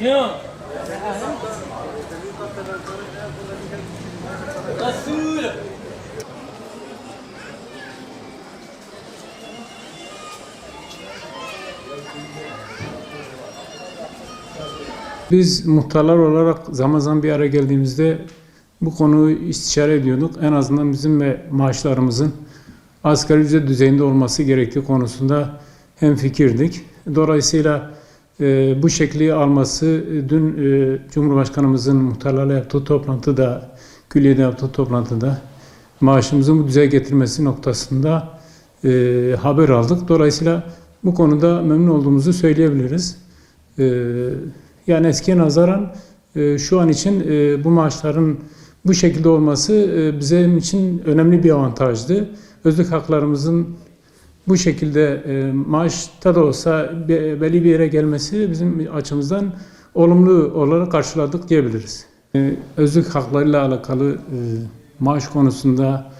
Ya. Rasul. Biz muhtarlar olarak zaman zaman bir araya geldiğimizde bu konuyu istişare ediyorduk. En azından bizim ve maaşlarımızın asgari ücret düzeyinde olması gerektiği konusunda hem fikirdik. Dolayısıyla e, bu şekli alması e, dün e, Cumhurbaşkanımızın muhtarlarla yaptığı toplantıda, külliyede yaptığı toplantıda maaşımızın bu düzeye getirmesi noktasında e, haber aldık. Dolayısıyla bu konuda memnun olduğumuzu söyleyebiliriz. E, yani eskiye nazaran e, şu an için e, bu maaşların bu şekilde olması e, bizim için önemli bir avantajdı. Özlük haklarımızın bu şekilde e, maaşta da olsa be- belli bir yere gelmesi bizim açımızdan olumlu olarak karşıladık diyebiliriz. E, özlük haklarıyla alakalı e, maaş konusunda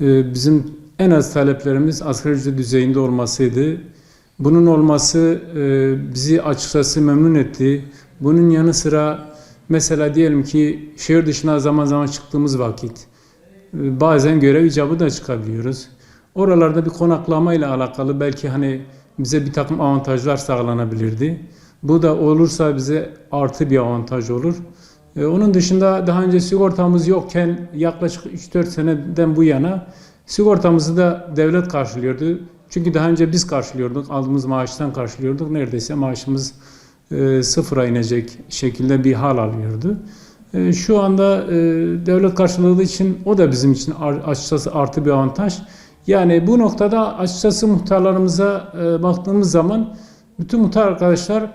e, bizim en az taleplerimiz asgari ücret düzeyinde olmasıydı. Bunun olması e, bizi açıkçası memnun etti. Bunun yanı sıra mesela diyelim ki şehir dışına zaman zaman çıktığımız vakit e, bazen görev icabı da çıkabiliyoruz. Oralarda bir konaklama ile alakalı belki hani bize bir takım avantajlar sağlanabilirdi. Bu da olursa bize artı bir avantaj olur. E, Onun dışında daha önce sigortamız yokken yaklaşık 3-4 seneden bu yana sigortamızı da devlet karşılıyordu. Çünkü daha önce biz karşılıyorduk, aldığımız maaştan karşılıyorduk. Neredeyse maaşımız e, sıfıra inecek şekilde bir hal alıyordu. E, Şu anda e, devlet karşıladığı için o da bizim için açıkçası artı bir avantaj. Yani bu noktada açıkçası muhtarlarımıza e, baktığımız zaman bütün muhtar arkadaşlar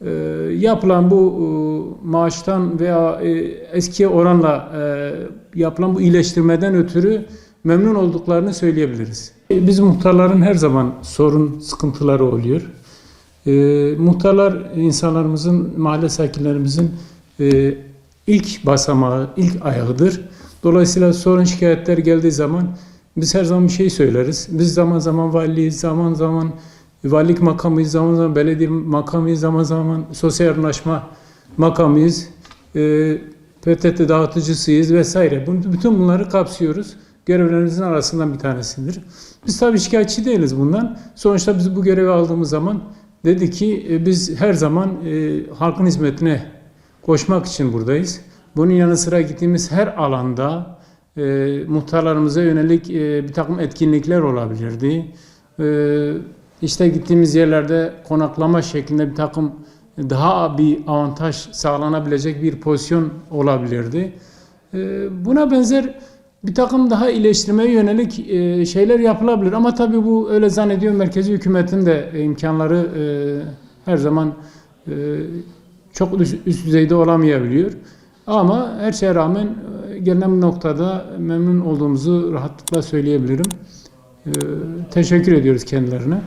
e, yapılan bu e, maaştan veya e, eskiye oranla e, yapılan bu iyileştirmeden ötürü memnun olduklarını söyleyebiliriz. E, Biz muhtarların her zaman sorun, sıkıntıları oluyor. E, muhtarlar insanlarımızın, mahalle sakinlerimizin e, ilk basamağı, ilk ayağıdır. Dolayısıyla sorun şikayetler geldiği zaman biz her zaman bir şey söyleriz. Biz zaman zaman valiyiz, zaman zaman valilik makamıyız, zaman zaman belediye makamıyız, zaman zaman sosyal yardımlaşma makamıyız. E, PTT dağıtıcısıyız vesaire. Bütün bunları kapsıyoruz. Görevlerimizin arasından bir tanesidir. Biz tabii şikayetçi değiliz bundan. Sonuçta biz bu görevi aldığımız zaman dedi ki e, biz her zaman e, halkın hizmetine koşmak için buradayız. Bunun yanı sıra gittiğimiz her alanda e, muhtarlarımıza yönelik e, bir takım etkinlikler olabilirdi. E, işte gittiğimiz yerlerde konaklama şeklinde bir takım daha bir avantaj sağlanabilecek bir pozisyon olabilirdi. E, buna benzer bir takım daha iyileştirmeye yönelik e, şeyler yapılabilir. Ama tabii bu öyle zannediyorum merkezi hükümetin de imkanları e, her zaman e, çok üst, üst düzeyde olamayabiliyor. Ama her şeye rağmen e, gelinen noktada memnun olduğumuzu rahatlıkla söyleyebilirim. E, teşekkür ediyoruz kendilerine.